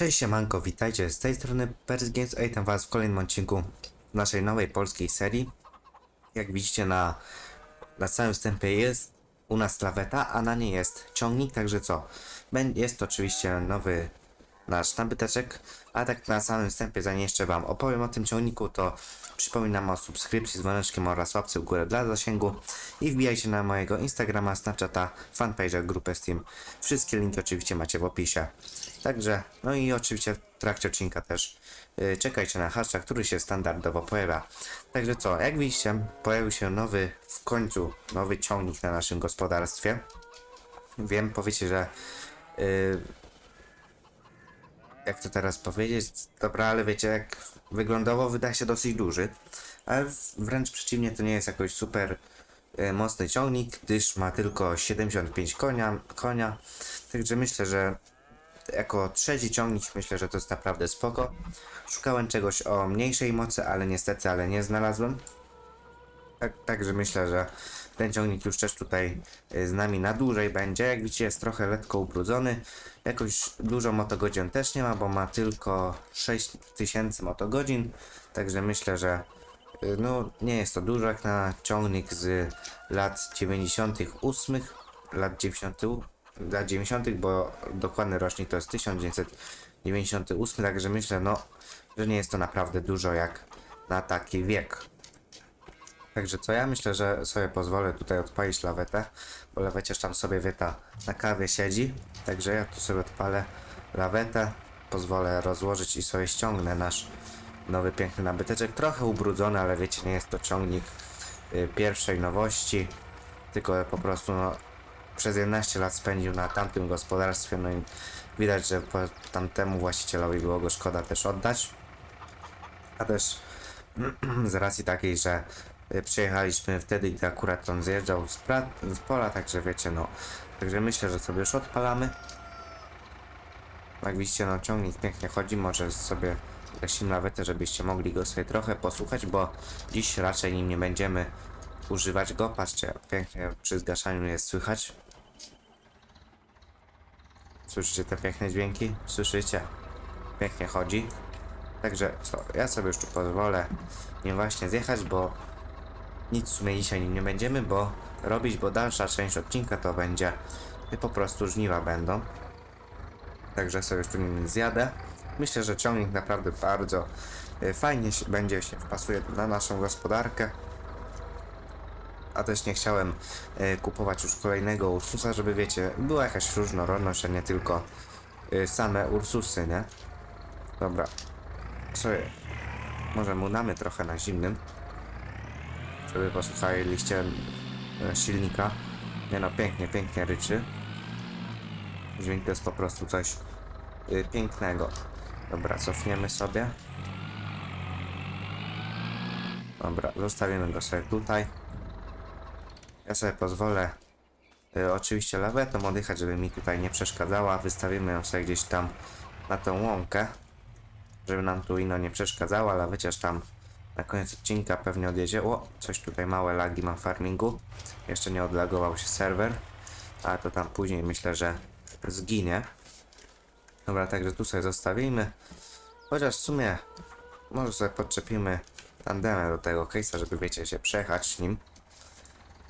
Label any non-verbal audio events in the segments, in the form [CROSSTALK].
Cześć siemanko, witajcie z tej strony Pers Games, a witam was w kolejnym odcinku naszej nowej polskiej serii. Jak widzicie na, na samym wstępie jest u nas laweta, a na niej jest ciągnik, także co? Jest to oczywiście nowy nasz nabyteczek, a tak na samym wstępie zanim jeszcze wam opowiem o tym ciągniku, to przypominam o subskrypcji z dzwoneczkiem oraz łapce w górę dla zasięgu i wbijajcie na mojego Instagrama, Snapchata, fanpage'a, grupę Steam. Wszystkie linki oczywiście macie w opisie. Także, no i oczywiście w trakcie odcinka też yy, czekajcie na hashtag, który się standardowo pojawia. Także co, jak widzicie, pojawił się nowy, w końcu nowy ciągnik na naszym gospodarstwie. Wiem, powiecie, że yy, jak to teraz powiedzieć, dobra, ale wiecie, jak wyglądowo wydaje się dosyć duży, ale wręcz przeciwnie, to nie jest jakoś super e, mocny ciągnik, gdyż ma tylko 75 konia, konia, także myślę, że jako trzeci ciągnik myślę, że to jest naprawdę spoko. Szukałem czegoś o mniejszej mocy, ale niestety, ale nie znalazłem. Tak, także myślę, że ten ciągnik już też tutaj y, z nami na dłużej będzie. Jak widzicie jest trochę lekko ubrudzony. Jakoś dużo motogodzin też nie ma, bo ma tylko 6000 motogodzin. Także myślę, że y, no nie jest to dużo jak na ciągnik z lat 98, lat 90, lat 90, bo dokładny rocznik to jest 1998, także myślę no, że nie jest to naprawdę dużo jak na taki wiek. Także co ja myślę, że sobie pozwolę tutaj odpalić lawetę, bo laweciarz tam sobie wieta na kawie siedzi. Także ja tu sobie odpalę lawetę, pozwolę rozłożyć i sobie ściągnę nasz nowy piękny nabyteczek. Trochę ubrudzony, ale wiecie, nie jest to ciągnik y, pierwszej nowości, tylko po prostu no, przez 11 lat spędził na tamtym gospodarstwie, no i widać, że tamtemu właścicielowi było go szkoda też oddać. A też [CLEARS THROAT] z racji takiej, że przyjechaliśmy wtedy, gdy akurat on zjeżdżał z, z pola, także wiecie, no. Także myślę, że sobie już odpalamy. Jak widzicie, no ciągnik pięknie chodzi, może sobie gasimy lawetę, żebyście mogli go sobie trochę posłuchać, bo dziś raczej nim nie będziemy używać go. Patrzcie, pięknie przy zgaszaniu jest słychać. Słyszycie te piękne dźwięki? Słyszycie? Pięknie chodzi. Także co, ja sobie już tu pozwolę nim właśnie zjechać, bo nic w sumie dzisiaj nie będziemy, bo robić, bo dalsza część odcinka to będzie y, po prostu żniwa będą. Także sobie już tu nim zjadę. Myślę, że ciągnik naprawdę bardzo y, fajnie się, będzie się wpasuje na naszą gospodarkę. A też nie chciałem y, kupować już kolejnego Ursusa, żeby wiecie, była jakaś różnorodność, a nie tylko same Ursusy, nie? Dobra, sobie może mu damy trochę na zimnym, żeby posłuchaliście e, silnika. Nie no, pięknie, pięknie ryczy. Dźwięk to jest po prostu coś y, pięknego. Dobra, cofniemy sobie. Dobra, zostawimy go sobie tutaj. Ja sobie pozwolę y, oczywiście lawetą oddychać, żeby mi tutaj nie przeszkadzała. Wystawimy ją sobie gdzieś tam na tą łąkę żeby nam tu ino nie przeszkadzała, ale wyciąż tam na koniec odcinka pewnie odjedzie. O, coś tutaj małe lagi ma w farmingu. Jeszcze nie odlagował się serwer, ale to tam później myślę, że zginie. Dobra, także tu sobie zostawimy. Chociaż w sumie może sobie podczepimy tandemę do tego case'a, żeby wiecie się przejechać nim.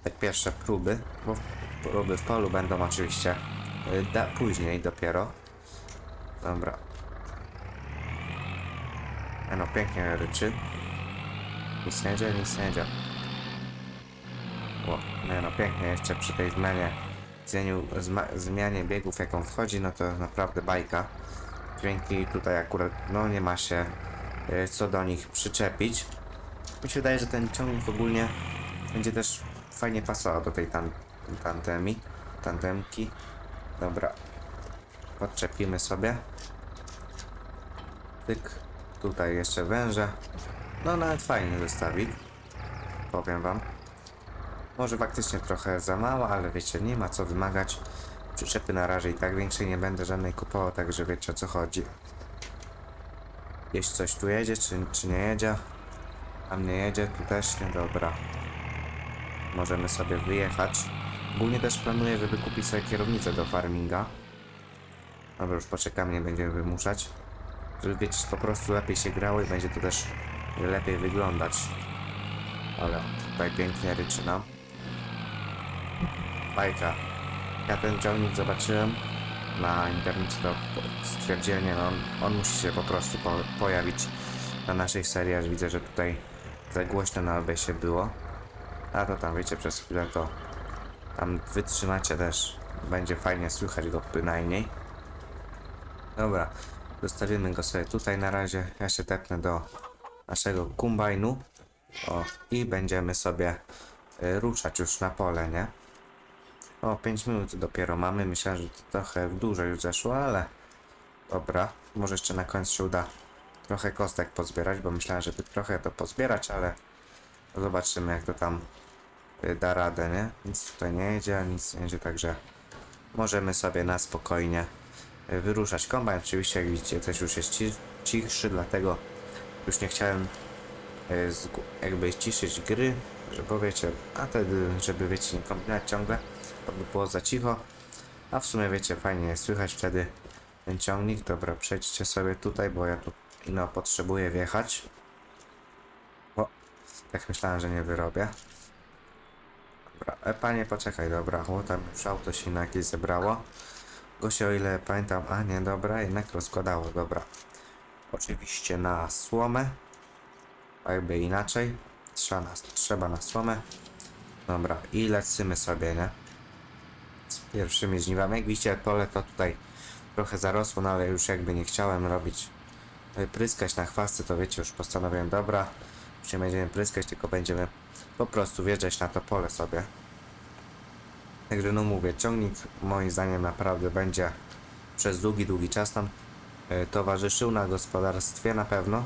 Tak pierwsze próby, bo próby w polu będą oczywiście y, da, później dopiero. Dobra, E, No pięknie ryczy. Nie nic nie dzieje. O, nie no pięknie jeszcze przy tej zmianie, zmianie biegów jaką wchodzi, no to naprawdę bajka. Dźwięki tutaj akurat, no nie ma się e, co do nich przyczepić. Mi się wydaje, że ten ciągnik ogólnie będzie też fajnie pasował do tej tan, tantemi, tandemki. Dobra, podczepimy sobie. Tyk. Tutaj jeszcze węże. No nawet fajny zestawik. Powiem wam. Może faktycznie trochę za mało, ale wiecie, nie ma co wymagać. Przyczepy na razie i tak większej nie będę żadnej kupował, także wiecie o co chodzi. Jeśli coś tu jedzie, czy, czy nie jedzie? Tam nie jedzie, tu też nie, dobra. Możemy sobie wyjechać. Ogólnie też planuję, żeby kupić sobie kierownicę do farminga. Dobra, już poczekamy, nie będziemy wymuszać. Żeby wiecie, po prostu lepiej się grało i będzie to też lepiej wyglądać. Ale tutaj pięknie ryczy nam. Bajka. Ja ten ciągnik zobaczyłem na internecie, to stwierdziłem, nie no, on, on musi się po prostu po, pojawić na naszej serii, aż widzę, że tutaj za głośno na OBS-ie było. A to tam, wiecie, przez chwilę to tam wytrzymacie też. Będzie fajnie słychać go bynajmniej. Dobra, zostawimy go sobie tutaj na razie. Ja się tepnę do naszego kombajnu. O, i będziemy sobie y, ruszać już na pole, nie? O, 5 minut dopiero mamy. Myślałem, że to trochę dłużej już zeszło, ale dobra. Może jeszcze na końcu się uda trochę kostek pozbierać, bo myślałem, żeby trochę to pozbierać, ale zobaczymy jak to tam y, da radę, nie? Nic tutaj nie jedzie, nic nie jedzie, także możemy sobie na spokojnie y, wyruszać. Kombajn oczywiście, jak widzicie, też już jest ci- cichszy, dlatego już nie chciałem zgu- jakby ściszyć gry, że powiecie, a wtedy, żeby wiecie, nie kombinować ciągle, to by było za cicho, a w sumie wiecie, fajnie słychać wtedy ten ciągnik. Dobra, przejdźcie sobie tutaj, bo ja tu ino potrzebuję wjechać. O, tak myślałem, że nie wyrobię. Dobra, e, panie, poczekaj, dobra, o, tam już auto się na jakieś zebrało. Gosia, o ile pamiętam, a nie, dobra, jednak rozkładało, dobra. Oczywiście na słomę, jakby inaczej, trzeba na, trzeba na słomę. Dobra, i lecimy sobie, nie? Z pierwszymi żniwami. Jak widzicie, pole to tutaj trochę zarosło, no ale już jakby nie chciałem robić pryskać na chwasty, to wiecie, już postanowiłem, dobra, już nie będziemy pryskać, tylko będziemy po prostu wjeżdżać na to pole sobie. Także no mówię, ciągnik moim zdaniem naprawdę będzie przez długi, długi czas nam y, towarzyszył na gospodarstwie na pewno,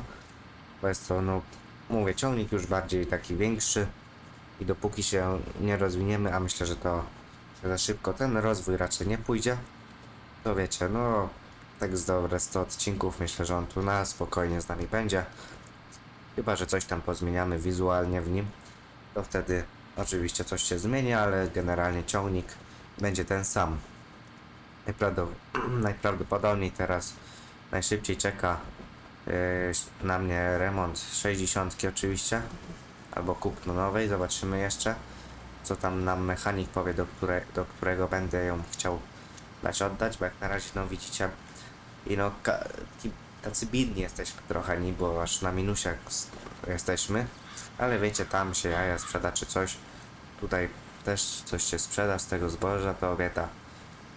bo jest to, no mówię, ciągnik już bardziej taki większy i dopóki się nie rozwiniemy, a myślę, że to za szybko ten rozwój raczej nie pójdzie, to wiecie, no tak z dobre 100 odcinków, myślę, że on tu na spokojnie z nami będzie. Chyba, że coś tam pozmieniamy wizualnie w nim, to wtedy oczywiście coś się zmieni, ale generalnie ciągnik będzie ten sam. [CLEARS THROAT] Najprawdopodobniej teraz najszybciej czeka yy, na mnie remont 60 oczywiście, albo kupno nowej, zobaczymy jeszcze co tam nam mechanik powie, do, które, do którego będę ją chciał dać oddać, bo jak na razie no widzicie i no tacy biedni jesteśmy trochę ni, bo aż na minusie jesteśmy, ale wiecie tam się jaja sprzeda czy coś, tutaj też coś się sprzeda z tego zboża, to wieta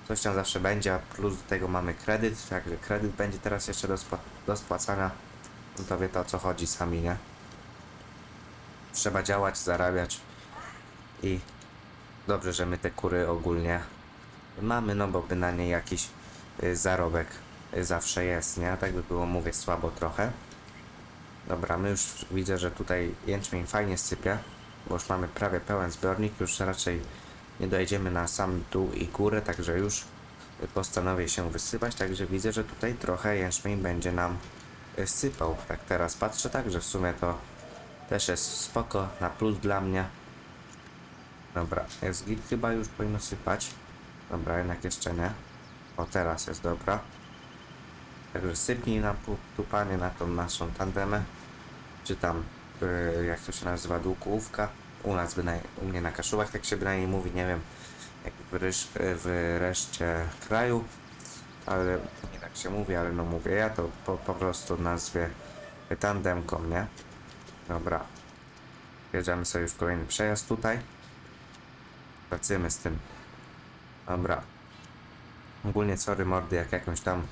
coś tam zawsze będzie, a plus do tego mamy kredyt, także kredyt będzie teraz jeszcze do, spła- do spłacania, no to wiecie o co chodzi sami, nie? Trzeba działać, zarabiać i dobrze, że my te kury ogólnie mamy, no bo bynajmniej jakiś y, zarobek y, zawsze jest, nie? Tak by było, mówię, słabo trochę. Dobra, my już widzę, że tutaj jęczmień fajnie sypie, bo już mamy prawie pełen zbiornik, już raczej nie dojedziemy na sam dół i górę, także już postanowię się wysypać, także widzę, że tutaj trochę jęczmień będzie nam y, sypał. Tak teraz patrzę, także w sumie to też jest spoko, na plus dla mnie. Dobra, jest git, chyba już powinno sypać. Dobra, jednak jeszcze nie. O, teraz jest dobra. Także sypnij na tu panie na tą naszą tandemę. Czy tam, y, jak to się nazywa, długołówka. U nas, bynaj- u mnie na Kaszubach tak się bynajmniej mówi, nie wiem jak w, ryż, w reszcie kraju. Ale nie tak się mówi, ale no mówię, ja to po, po prostu nazwie tandemką, nie? Dobra. Jedziemy sobie już kolejny przejazd tutaj. Pracujemy z tym. Dobra. Ogólnie sorry mordy, jak jakąś tam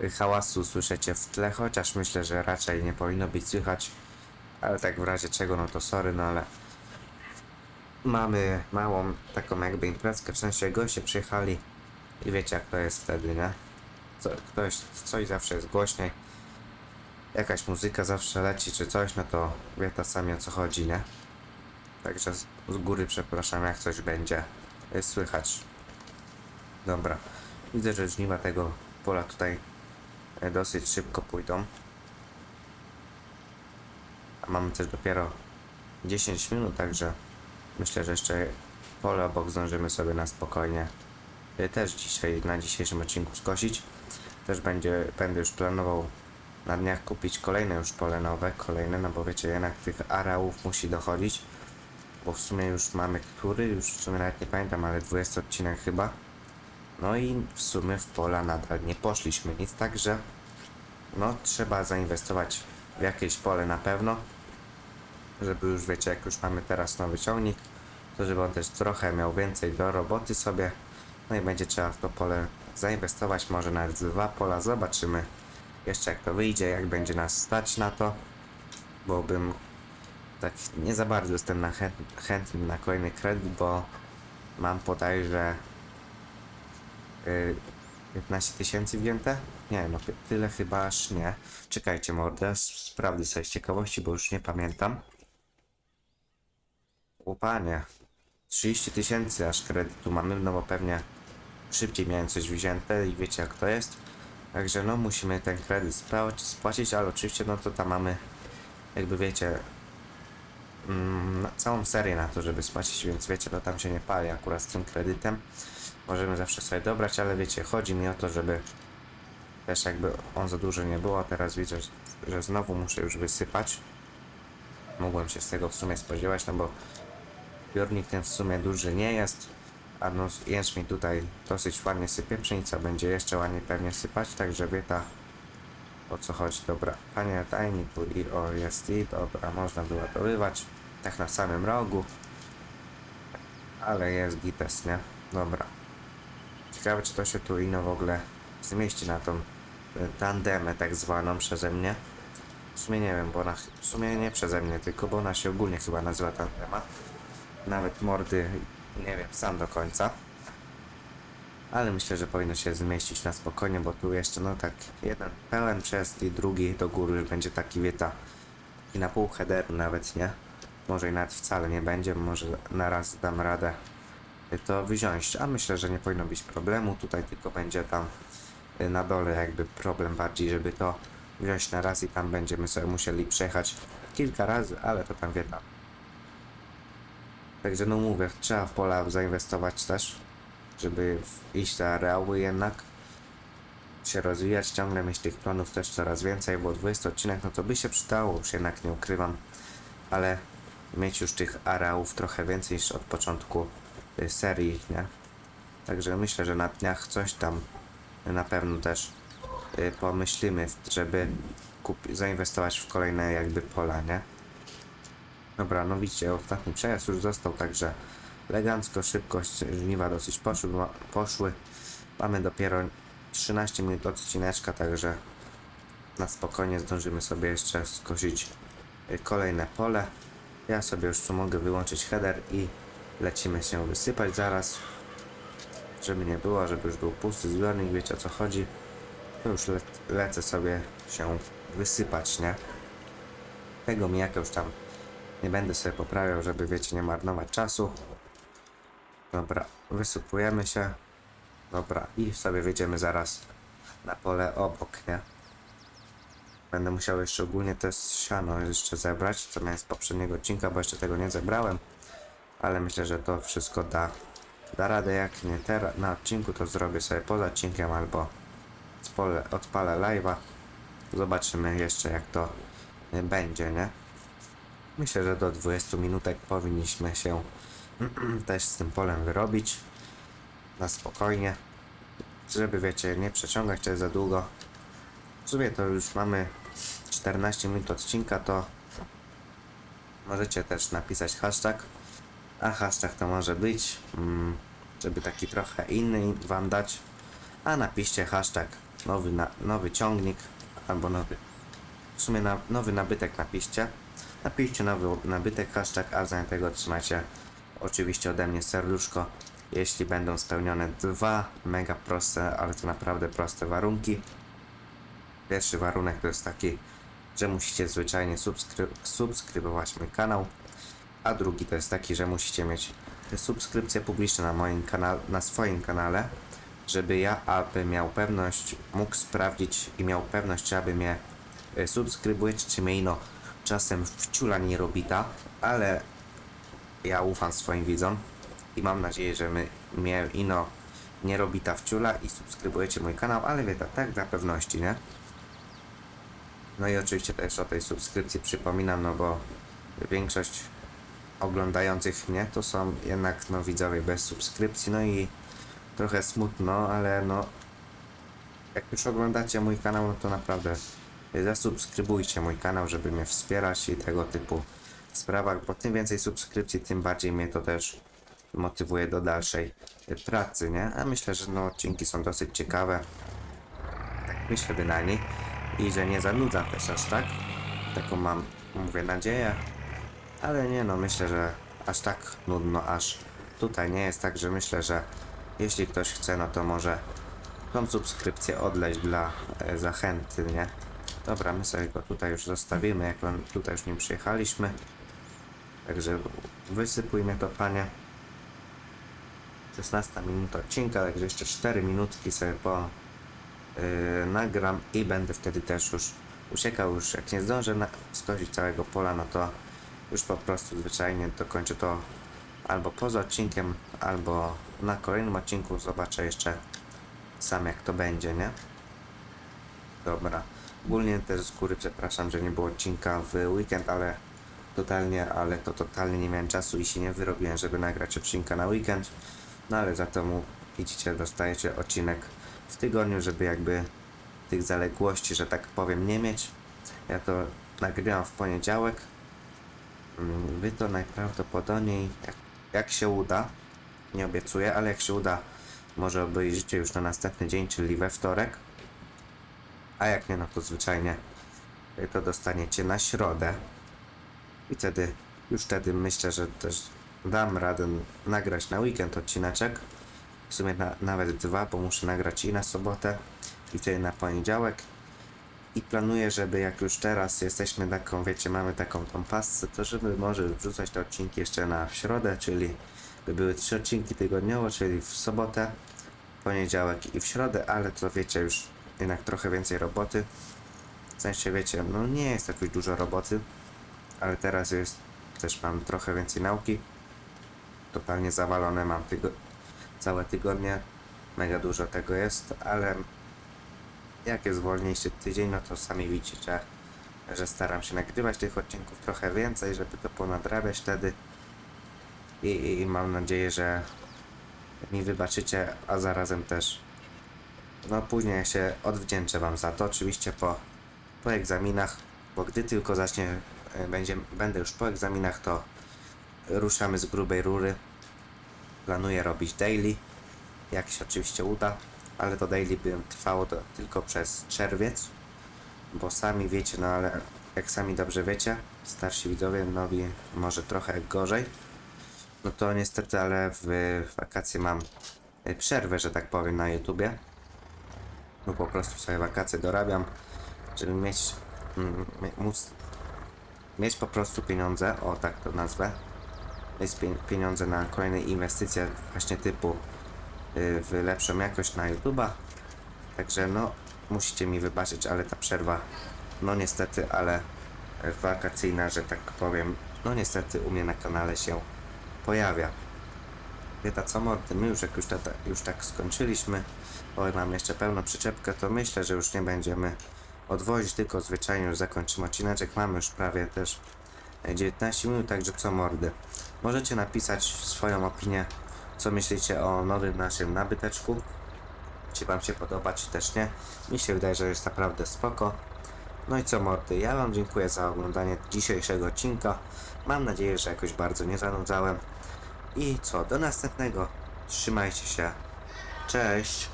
y, hałasu słyszycie w tle, chociaż myślę, że raczej nie powinno być słychać. Ale tak w razie czego, no to sorry, no ale mamy małą taką jakby imprezkę, w sensie goście przyjechali i wiecie jak to jest wtedy, nie? Co, ktoś, coś zawsze jest głośniej, jakaś muzyka zawsze leci czy coś, no to wiecie sami o co chodzi, nie? Także z, z góry przepraszam, jak coś będzie y, słychać. Dobra. Widzę, że żniwa tego pola tutaj y, dosyć szybko pójdą. A mamy też dopiero 10 minut, także myślę, że jeszcze pole obok zdążymy sobie na spokojnie y, też dzisiaj, na dzisiejszym odcinku skosić. Też będzie, będę już planował na dniach kupić kolejne już pole nowe, kolejne, no bo wiecie, jednak tych areałów musi dochodzić. Bo w sumie już mamy który, już w sumie nawet nie pamiętam, ale 20 odcinek chyba. No i w sumie w pola nadal nie poszliśmy nic, także no trzeba zainwestować w jakieś pole na pewno, żeby już wiecie, jak już mamy teraz nowy ciągnik, to żeby on też trochę miał więcej do roboty sobie, no i będzie trzeba w to pole zainwestować, może nawet dwa pola, zobaczymy jeszcze jak to wyjdzie, jak będzie nas stać na to, bo bym tak nie za bardzo jestem na chęt, chętny na kolejny kredyt, bo mam bodajże y, 15 tysięcy wzięte? Nie, no tyle chyba aż nie. Czekajcie mordę, sprawdzę sobie z ciekawości, bo już nie pamiętam. O panie, 30 tysięcy aż kredytu mamy, no bo pewnie szybciej miałem coś wzięte i wiecie jak to jest. Także no musimy ten kredyt spła- spłacić, ale oczywiście no to tam mamy jakby wiecie mm, całą serię na to, żeby spłacić, więc wiecie, to tam się nie pali akurat z tym kredytem. Możemy zawsze sobie dobrać, ale wiecie, chodzi mi o to, żeby też jakby on za dużo nie było. Teraz widzę, że znowu muszę już wysypać. Mogłem się z tego w sumie spodziewać, no bo zbiornik ten w sumie duży nie jest. A no jęczmień tutaj dosyć ładnie sypie, pszenica będzie jeszcze ładnie pewnie sypać, także wie ta o co chodzi. Dobra, panie tu i o jest i dobra, można wyładowywać. Tak na samym rogu. Ale jest gites, nie? Dobra. Ciekawe czy to się tu ino w ogóle zmieści na tą e, tandemę tak zwaną przeze mnie. W sumie nie wiem, bo ona w sumie nie przeze mnie, tylko bo ona się ogólnie chyba nazywa tandema. Nawet mordy nie wiem sam do końca. Ale myślę, że powinno się zmieścić na spokojnie, bo tu jeszcze no tak jeden pełen przejazd i drugi do góry będzie taki wieta i na pół headeru nawet, nie? Może i nawet wcale nie będzie, może na raz dam radę to wziąć, a myślę, że nie powinno być problemu, tutaj tylko będzie tam y, na dole jakby problem bardziej, żeby to wziąć na raz i tam będziemy sobie musieli przejechać kilka razy, ale to tam wie. Także no mówię, trzeba w pola zainwestować też, żeby iść te areały jednak się rozwijać, ciągle mieć tych planów też coraz więcej, bo 20 odcinek no to by się przydało, już jednak nie ukrywam, ale mieć już tych areałów trochę więcej niż od początku y, serii, nie? Także myślę, że na dniach coś tam na pewno też y, pomyślimy, żeby zainwestować w kolejne jakby pola, nie? Dobra, no widzicie, ostatni przejazd już został, także elegancko, szybkość, żniwa dosyć poszły, poszły. Mamy dopiero 13 minut odcineczka, także na spokojnie zdążymy sobie jeszcze skosić y, kolejne pole. Ja sobie już tu mogę wyłączyć header i lecimy się wysypać zaraz. Żeby nie było, żeby już był pusty zbiornik, wiecie o co chodzi. To już le lecę sobie się wysypać, nie? Tego mijaka już tam nie będę sobie poprawiał, żeby wiecie, nie marnować czasu. Dobra, wysypujemy się. Dobra, i sobie wjedziemy zaraz na pole obok, nie? Będę musiał jeszcze ogólnie to siano jeszcze zebrać, co miałem z poprzedniego odcinka, bo jeszcze tego nie zebrałem. Ale myślę, że to wszystko da, da radę. Jak nie teraz na odcinku, to zrobię sobie poza odcinkiem albo spole, odpalę live'a. Zobaczymy jeszcze jak to będzie, nie? Myślę, że do 20 minutek powinniśmy się [CLEARS THROAT] też z tym polem wyrobić. Na spokojnie. Żeby wiecie, nie przeciągać to za długo. W sumie to już mamy 14 minut odcinka, to możecie też napisać hashtag. A hashtag to może być, mm, żeby taki trochę inny wam dać. A napiszcie hashtag nowy, na, nowy ciągnik albo nowy. W sumie na, nowy nabytek napiszcie. Napiszcie nowy nabytek hashtag, a za tego otrzymacie oczywiście ode mnie serduszko. Jeśli będą spełnione dwa mega proste, ale to naprawdę proste warunki. Pierwszy warunek to jest taki, że musicie zwyczajnie subskry subskrybować mój kanał, a drugi to jest taki, że musicie mieć subskrypcje publiczne na moim kanale, na swoim kanale, żeby ja, aby miał pewność, mógł sprawdzić i miał pewność, aby mnie y, subskrybujecie, czy mnie ino czasem wciula nie robita, ale ja ufam swoim widzom i mam nadzieję, że my, mnie ino nie robi ta wciula i subskrybujecie mój kanał, ale wie tak, tak dla pewności, nie? No i oczywiście też o tej subskrypcji przypominam, no bo większość oglądających mnie to są jednak no widzowie bez subskrypcji, no i trochę smutno, ale no jak już oglądacie mój kanał, no to naprawdę zasubskrybujcie mój kanał, żeby mnie wspierać i tego typu sprawach, bo tym więcej subskrypcji, tym bardziej mnie to też motywuje do dalszej pracy, nie? A myślę, że no odcinki są dosyć ciekawe. Tak myślę bynajmniej. I że nie zanudzam też aż tak. Taką mam, mówię, nadzieję. Ale nie no, myślę, że aż tak nudno, aż tutaj nie jest tak, że myślę, że jeśli ktoś chce, no to może tą subskrypcję odleźć dla e, zachęty, nie? Dobra, my sobie go tutaj już zostawimy, jak on, tutaj już nim przyjechaliśmy. Także wysypuj mnie to, panie. 16 minuta odcinka, także jeszcze 4 minutki sobie po yy, nagram i będę wtedy też już uciekał już jak nie zdążę na, całego pola, no to już po prostu zwyczajnie dokończę to albo poza odcinkiem, albo na kolejnym odcinku zobaczę jeszcze sam jak to będzie, nie? Dobra. Ogólnie też z góry przepraszam, że nie było odcinka w weekend, ale totalnie, ale to totalnie nie miałem czasu i się nie wyrobiłem, żeby nagrać odcinka na weekend. No ale za to mu widzicie, dostajecie odcinek w tygodniu, żeby jakby tych zaległości, że tak powiem, nie mieć. Ja to nagrywam w poniedziałek. Mm, Wy to najprawdopodobniej, jak, jak się uda, nie obiecuję, ale jak się uda, może obejrzycie już na następny dzień, czyli we wtorek. A jak nie, no to zwyczajnie to dostaniecie na środę. I wtedy, już wtedy myślę, że też dam radę nagrać na weekend odcineczek. W sumie na, nawet dwa, bo muszę nagrać i na sobotę, i wtedy na poniedziałek. I planuję, żeby jak już teraz jesteśmy taką, wiecie, mamy taką tą pasę, to żeby może wrzucać te odcinki jeszcze na środę, czyli by były trzy odcinki tygodniowo, czyli w sobotę, poniedziałek i w środę, ale to wiecie już jednak trochę więcej roboty. W sensie wiecie, no nie jest jakoś dużo roboty, ale teraz jest też mam trochę więcej nauki. Totalnie zawalone mam tygo całe tygodnie. Mega dużo tego jest, ale jak jest wolniejszy tydzień, no to sami widzicie, że staram się nagrywać tych odcinków trochę więcej, żeby to ponadrabiać wtedy. I, i, i mam nadzieję, że mi wybaczycie, a zarazem też no później się odwdzięczę wam za to, oczywiście po, po egzaminach, bo gdy tylko zacznie, e, będzie, będę już po egzaminach, to ruszamy z grubej rury. Planuję robić daily, jak się oczywiście uda, ale to daily by trwało do, tylko przez czerwiec, bo sami wiecie, no ale jak sami dobrze wiecie, starsi widzowie, nowi może trochę gorzej, no to niestety, ale w wakacje mam e, przerwę, że tak powiem, na YouTubie no po prostu sobie wakacje dorabiam, żeby mieć, mm, móc mieć po prostu pieniądze, o tak to nazwę, mieć pie- pieniądze na kolejne inwestycje właśnie typu y, w lepszą jakość na YouTube'a. Także no, musicie mi wybaczyć, ale ta przerwa, no niestety, ale wakacyjna, że tak powiem, no niestety u mnie na kanale się pojawia. Wieta co mordy, my już jak już, tata, już tak skończyliśmy, oj mam jeszcze pełną przyczepkę, to myślę, że już nie będziemy odwozić, tylko zwyczajnie już zakończymy odcineczek. Mamy już prawie też e, 19 minut, także co mordy. Możecie napisać swoją opinię, co myślicie o nowym naszym nabyteczku. Czy wam się podoba, czy też nie. Mi się wydaje, że jest naprawdę spoko. No i co mordy, ja wam dziękuję za oglądanie dzisiejszego odcinka. Mam nadzieję, że jakoś bardzo nie zanudzałem. I co, do następnego. Trzymajcie się. Cześć.